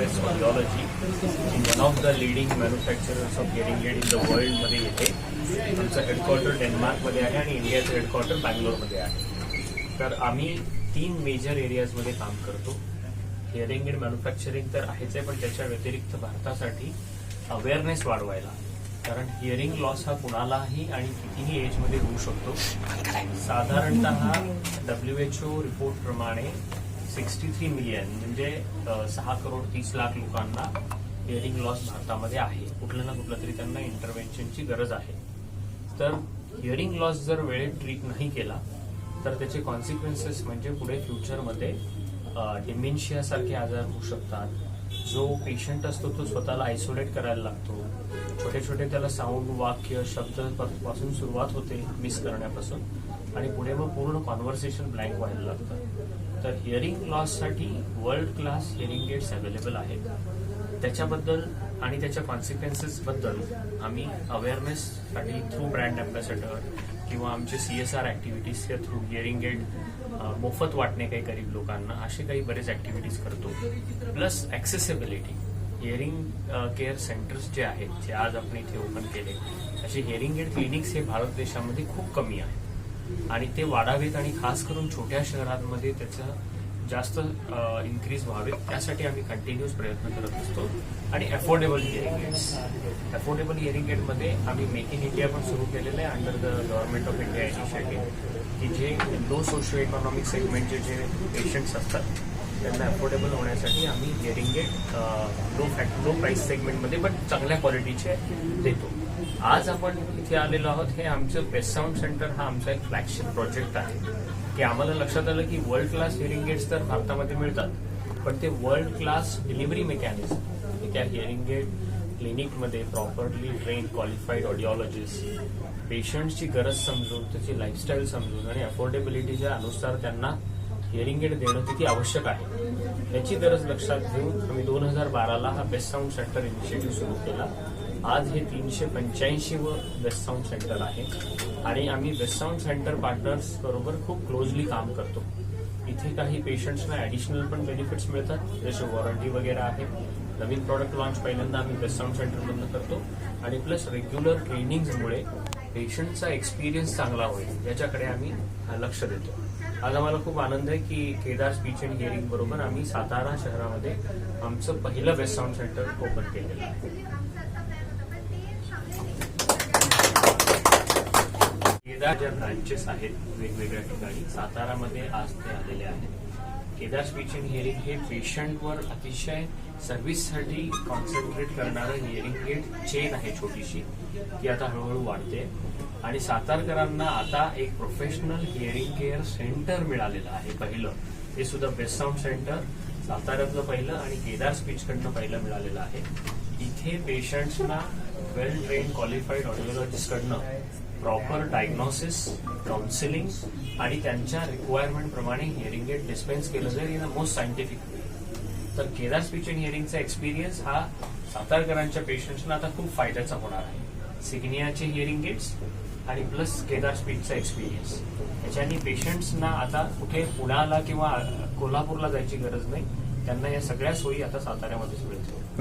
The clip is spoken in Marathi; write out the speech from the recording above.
S audiology one of the leading manufacturers of hearing aid in the वर्ल्डमध्ये येते. आमचं हेडक्वार्टर डेन्मार्कमध्ये आहे आणि इंडियाचं हेडक्वार्टर बँगलोरमध्ये आहे. तर आम्ही तीन मेजर एरियाजमध्ये काम करतो. हिअरिंग एड मॅन्युफॅक्चरिंग तर आहेच आहे पण त्याच्या व्यतिरिक्त भारतासाठी अवेअरनेस वाढवायला. कारण हिअरिंग लॉस हा कुणालाही आणि कितीही एजमध्ये होऊ शकतो. साधारणतः डब्ल्यू एच ओ रिपोर्ट प्रमाणे सिक्स्टी थ्री मिलियन म्हणजे सहा करोड तीस लाख लोकांना हिअरिंग लॉस भारतामध्ये आहे. कुठलं ना कुठलं तरी त्यांना इंटरव्हेन्शनची गरज आहे. तर हिअरिंग लॉस जर वेळेत ट्रीट नाही केला तर त्याचे कॉन्सिक्वेन्सेस म्हणजे पुढे फ्युचरमध्ये डिमेन्शियासारखे आजार होऊ शकतात. जो पेशंट असतो तो स्वतःला आयसोलेट करायला लागतो. छोटे छोटे त्याला साऊंड वाक्य शब्दपासून सुरुवात होते मिस करण्यापासून. आणि पुढे मग पूर्ण कॉन्व्हर्सेशन ब्लँक व्हायला लागतं. तर hearing लॉससाठी world class hearing aids available आहेत. त्याच्याबद्दल आणि त्याच्या कॉन्सिक्वेन्सेसबद्दल आम्ही अवेअरनेससाठी थ्रू ब्रँड अँबॅसेडर किंवा आमचे सी एस आर ॲक्टिव्हिटीजच्या थ्रू हिअरिंग एड मोफत वाटणे काही गरीब लोकांना असे काही बरेच ॲक्टिव्हिटीज करतो. Plus accessibility hearing care centres जे आहेत जे आज आपण इथे ओपन केले असे हिअरिंग एड क्लिनिक्स हे भारत देशामध्ये खूप कमी आहेत. आणि ते वाढावेत आणि खास करून छोट्या शहरांमध्ये त्याचं जास्त इन्क्रीज व्हावेत त्यासाठी आम्ही कंटिन्युअस प्रयत्न करत असतो. आणि affordable hearing aids affordable hearing एडमध्ये आम्ही मेक इन इंडिया पण सुरू केलेलं आहे under the government of India initiative की जे लो सोशो इकॉनॉमिक सेगमेंटचे जे पेशंट्स असतात त्यांना अफोर्डेबल होण्यासाठी आम्ही hearing aid low fact low price सेगमेंटमध्ये पण चांगल्या क्वालिटीचे देतो. आज आपण इथे आलेलो आहोत. हे आमचं बेस्ट साऊंड सेंटर हा आमचा एक फ्लॅगशिप प्रोजेक्ट आहे. की आम्हाला लक्षात आलं की वर्ल्ड क्लास हिअरिंग गेट्स तर भारतामध्ये मिळतात. पण ते वर्ल्ड क्लास डिलिव्हरी मेकॅनिझम त्या हिअरिंग गेट क्लिनिकमध्ये प्रॉपरली ट्रेन क्वालिफाईड ऑडिओलॉजिस्ट पेशंटची गरज समजून त्याची लाईफस्टाईल समजून आणि अफोर्डेबिलिटीच्या अनुसार त्यांना हिअरिंग गेट देणं किती आवश्यक आहे याची गरज लक्षात घेऊन आम्ही दोन हजार बाराला हा बेस्ट साऊंड सेंटर इनिशिएटिव्ह सुरू केला. आज हे तीनशे पंच्याऐंशी व बेस्ट साऊंड सेंटर आहे. आणि आम्ही बेस्ट साऊंड सेंटर पार्टनर्स बरोबर खूप क्लोजली काम करतो. इथे काही पेशंट्सना ॲडिशनल पण बेनिफिट्स मिळतात. जसे वॉरंटी वगैरे आहे. नवीन प्रॉडक्ट लॉन्च पहिल्यांदा आम्ही बेस्ट साऊंड सेंटरमधनं करतो. आणि प्लस रेग्युलर ट्रेनिंगमुळे पेशंटचा एक्सपिरियन्स चांगला होईल याच्याकडे आम्ही लक्ष देतो. आज आम्हाला खूप आनंद आहे की केदार स्पीच अँड हिअरिंग बरोबर आम्ही सातारा शहरामध्ये आमचं पहिलं बेस्ट साऊंड सेंटर ओपन केलेलं आहे. केदार ज्या ब्रांचेस आहेत वेगवेगळ्या ठिकाणी. सातारामध्ये आज ते आलेले आहेत. केदार स्पीच अँड हिअरिंग हे पेशंटवर अतिशय सर्व्हिससाठी कॉन्सन्ट्रेट करणारं हिअरिंग एड चेन आहे छोटीशी ती आता हळूहळू वाढते. आणि सातारकरांना आता एक प्रोफेशनल हिअरिंग केअर सेंटर मिळालेलं आहे पहिलं. हे सुद्धा बेस्ट साऊंड सेंटर साताऱ्यातलं पहिलं आणि केदार स्पीचकडनं पहिलं मिळालेलं आहे. इथे पेशंट्सना वेल ट्रेन क्वालिफाईड ऑडिओलॉजिस्टकडनं प्रॉपर डायग्नोसिस काउन्सिलिंग आणि त्यांच्या रिक्वायरमेंट प्रमाणे हिअरिंग एड डिस्पेन्स केलं जाईल in a most scientific way तर केदार स्पीच अँड हिअरिंगचा एक्सपिरियन्स हा सातारकरांच्या पेशंट्सना आता खूप फायद्याचा होणार आहे. सिग्नियाचे हिअरिंग एड्स आणि प्लस केदार स्पीचचा एक्सपिरियन्स याच्याने पेशंट्सना आता कुठे पुण्याला किंवा कोल्हापूरला जायची गरज नाही. त्यांना या सगळ्या सोयी आता साताऱ्यामध्येच मिळतील.